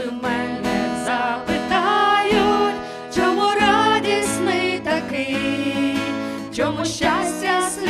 коли мене запитають, чому радісний такий, чому щастя слідить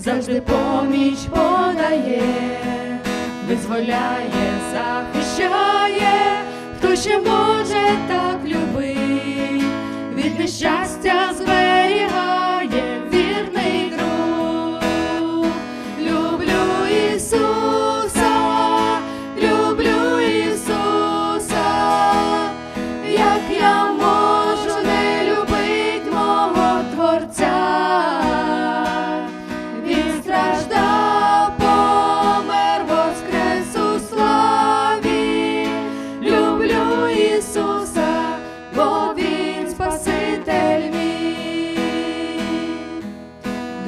завжди поміч подає, визволяє, захищає, хто ще може Ісуса, бо Він Спаситель мій.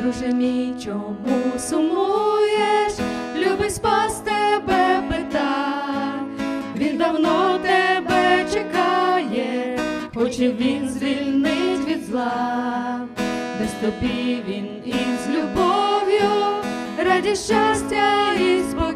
Друже мій, чому сумуєш? Любий спас тебе пита, він давно тебе чекає, хоче він звільнить від зла, без тобі він із любов'ю, раді щастя і спокій,